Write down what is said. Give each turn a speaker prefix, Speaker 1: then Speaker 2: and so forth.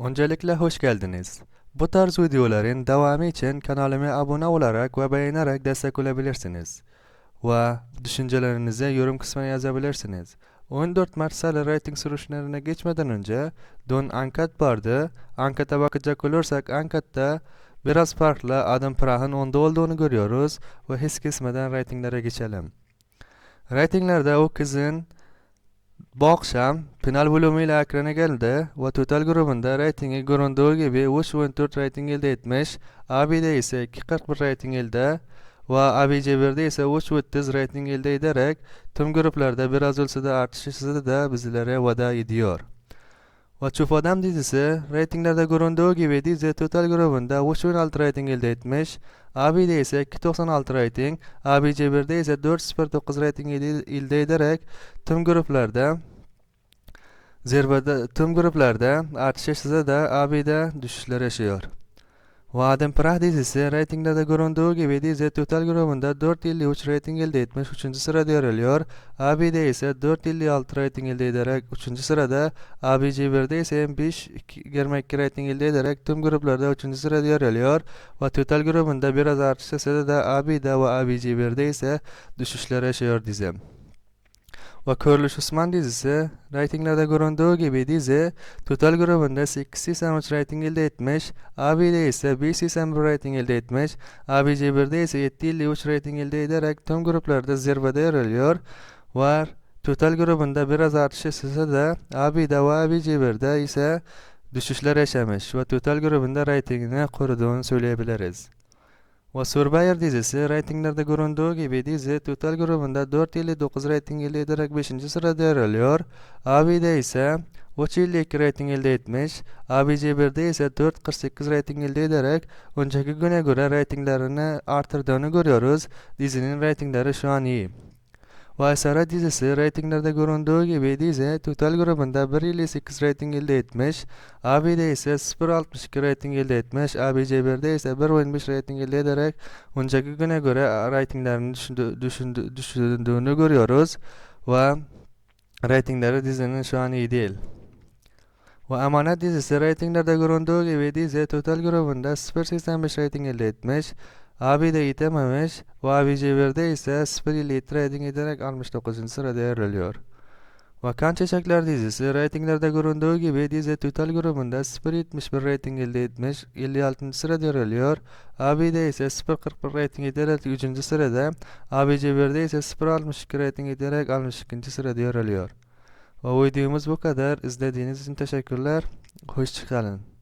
Speaker 1: Öncelikle hoş geldiniz. Bu tarz videoların devamı için kanalıma abone olarak ve beğenerek destek olabilirsiniz. Ve düşüncelerinizi yorum kısmına yazabilirsiniz. 14 Mart salı rating sürüşlerine geçmeden önce dün anket vardı. Ankete bakacak olursak ankette biraz farklı Adam Prah'ın onda olduğunu görüyoruz ve hiç kesmeden ratinglere geçelim. Ratinglerde o kızın bu akşam final bölümüyle ekrana geldi ve total grubunda reytingi göründüğü gibi 3.4 reyting elde etmiş. AB'de ise 2.41 reyting elde ve ABC1'de ise 3.30 reyting elde ederek tüm gruplarda biraz da artış da bizlere veda ediyor. Çuf Adam dizisi reytinglerde göründüğü gibi dizi total grubunda 3.6 reyting elde etmiş. AB'de ise 2.96 reyting, ABC1'de ise 4.09 reyting elde ederek tüm gruplarda zirvede tüm gruplarda artış yaşasa da AB'de düşüşler. Ve Adem Prah dizisi reytinglerde göründüğü gibi dizi total grubunda 4.53 reyting elde etmiş 3. sırada yer alıyor. AB'de ise 4.56 reyting elde ederek 3. sırada, ABC1'de ise 5.22 reyting elde ederek tüm gruplarda 3. sırada yer alıyor. Ve total grubunda biraz artış yaşasa da AB'de ve ABC1'de ise düşüşler yaşıyor dizi. Körlüş Osman dizisi reytinglerde göründüğü gibi dizi total grubunda 883 reyting elde etmiş, AB'de ise 581 reyting elde etmiş, ABC1'de ise 753 reyting elde ederek tüm gruplarda zirvede yer alıyor. Ve total grubunda biraz artış yaşasa da AB'de ve ABC1'de ise düşüşler yaşamış ve total grubunda reytingini koruduğunu söyleyebiliriz. Ve Survivor dizisi reytinglerde göründüğü gibi dizi total grubunda 4.59 reyting elde ederek 5. sırada yer alıyor. AB'de ise 3.52 reyting elde etmiş. ABC1'de ise 4.48 reyting elde ederek önceki güne göre reytinglerini artırdığını görüyoruz. Dizinin reytingleri şu an iyi. Ve Sara dizisi reytinglerde göründüğü gibi dizi total grubunda 1.58 reyting elde etmiş. AB'de ise 0.62 reyting elde etmiş. ABC1'de ise 1.15 reyting elde ederek önceki güne göre reytinglerini düşündü, düşündü, düşündüğünü görüyoruz. Ve reytingleri dizinin şu an iyi değil. Ve Emanet dizisi reytinglerde göründüğü gibi dizi total grubunda 0.85 reyting elde etmiş. AB'de yetememiş ve ABC1'de ise 0.57 reyting ederek 69. sırada yer alıyor. Ve Kan Çiçekler dizisi reytinglerde göründüğü gibi dizi total grubunda 0.71 reyting elde etmiş 56. sırada yer alıyor. AB'de ise 0.41 reyting ederek 3. sırada, ABC1'de ise 0.62 reyting ederek 62. sırada yer alıyor. Ve videomuz bu kadar. İzlediğiniz için teşekkürler. Hoşçakalın.